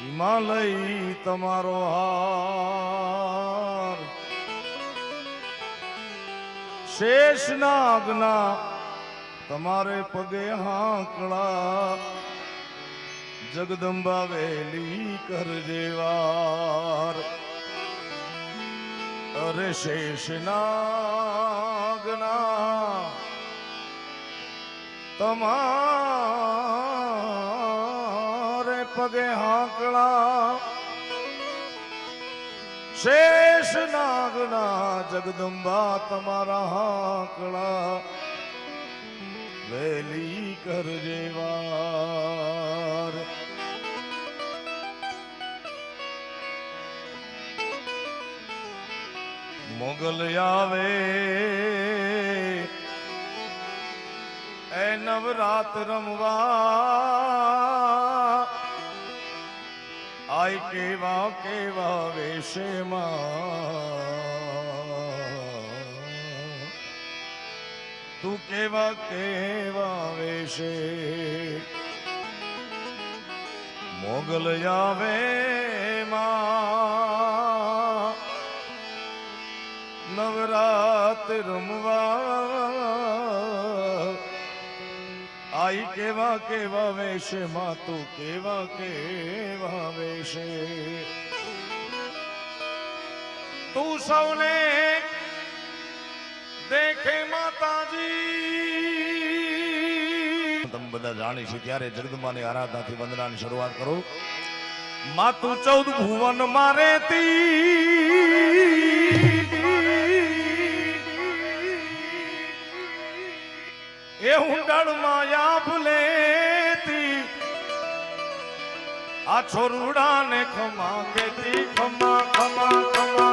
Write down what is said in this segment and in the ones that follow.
હિમાલય તમારો હાર. શેષ નાગના તમારે પગે હાંકળા જગદંબા વેલી કરજે વાર. અરે શેષ નાગના તમારે પગે હાંકળા શેષ નાગના જગદંબા તમારા હાંકળા વેલી કરજે વાર. મોગલ આવે. એ નવરાત રમવા. આય કેવા કેવા વેશમાં? તું કેવા કેવા વેશે? મોગલ આવે માં. નવરાત રમવા આઈ કેવા કેવા વેશે માં તું કેવા કેવા વેશે. તું સૌને દેખે માતાજી. તમે બધા જાણી છે ત્યારે જગદમાની આરાધનાથી વંદનાની શરૂઆત કરો? માતું ચૌદ ભુવન મારે એ હુંડળ માયા આ છોરુડા ને ખમા કેતી ખમા ખમા ખમા.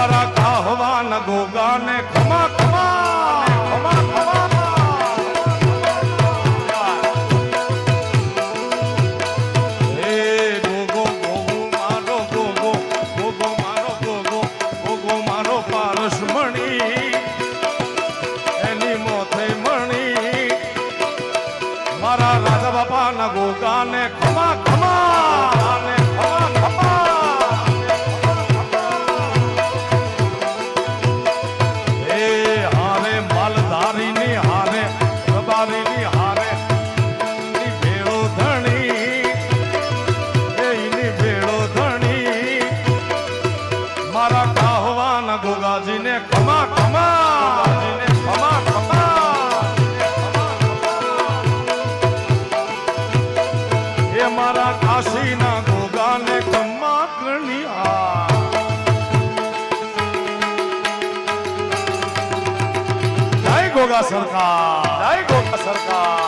મારા કાહવાના ગોગાને ગોગા સરકાર. જય ગોગા સરકાર.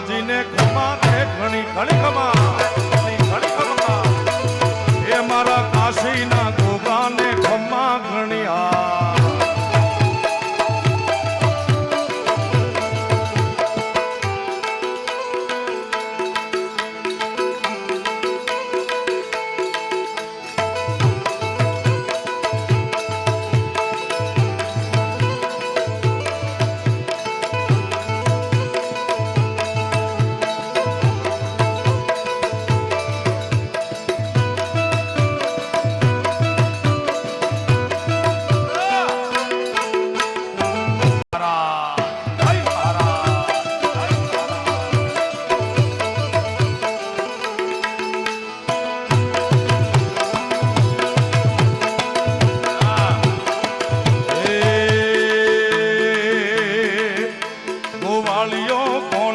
કાહવાના your phone.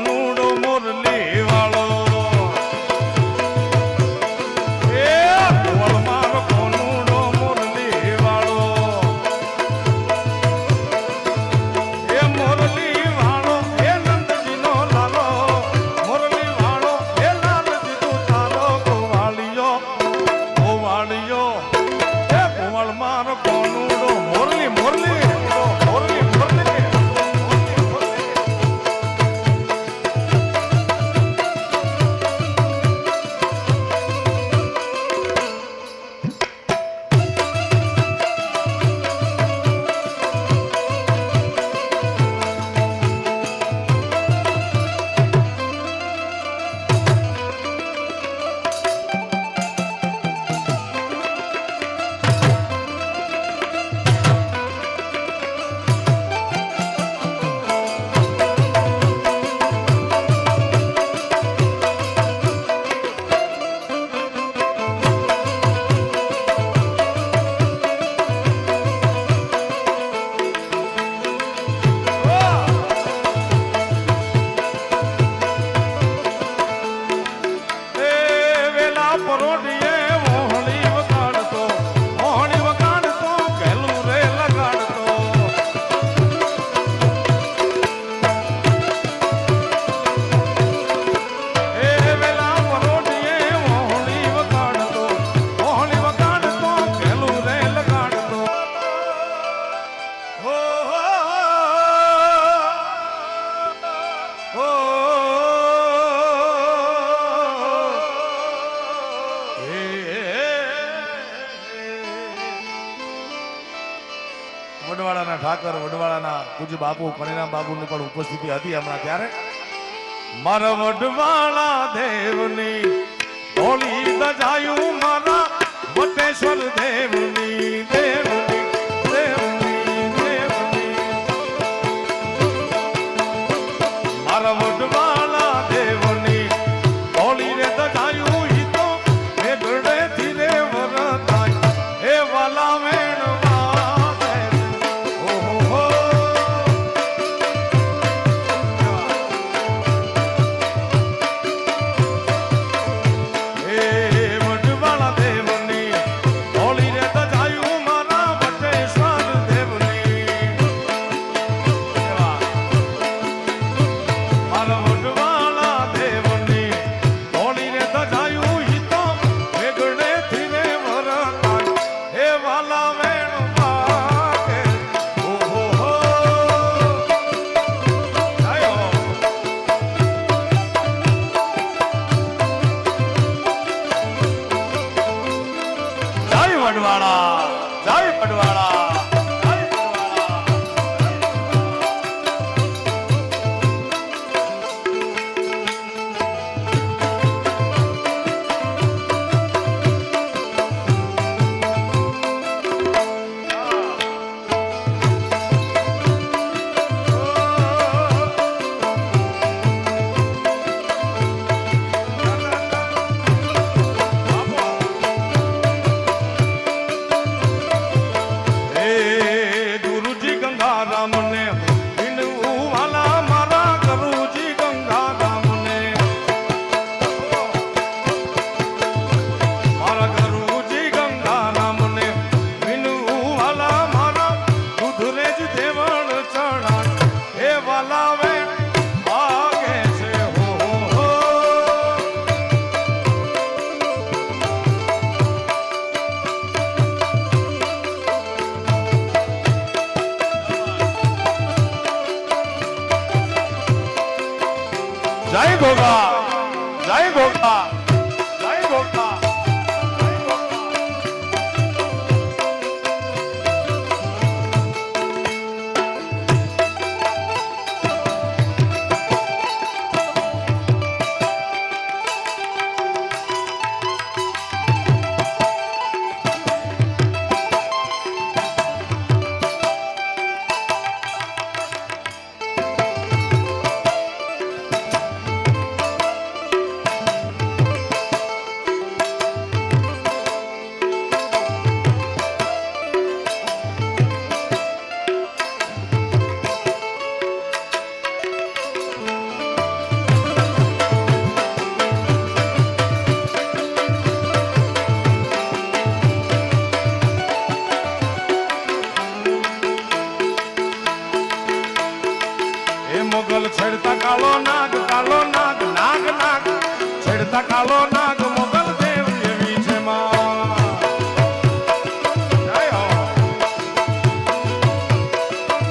બાપુ પરિણામ બાબુની પણ ઉપસ્થિતિ હતી હમણાં ત્યારે. મારા વડવાળા દેવની, હોળી સજાયું મારા વટેશ્વર દેવની દેવની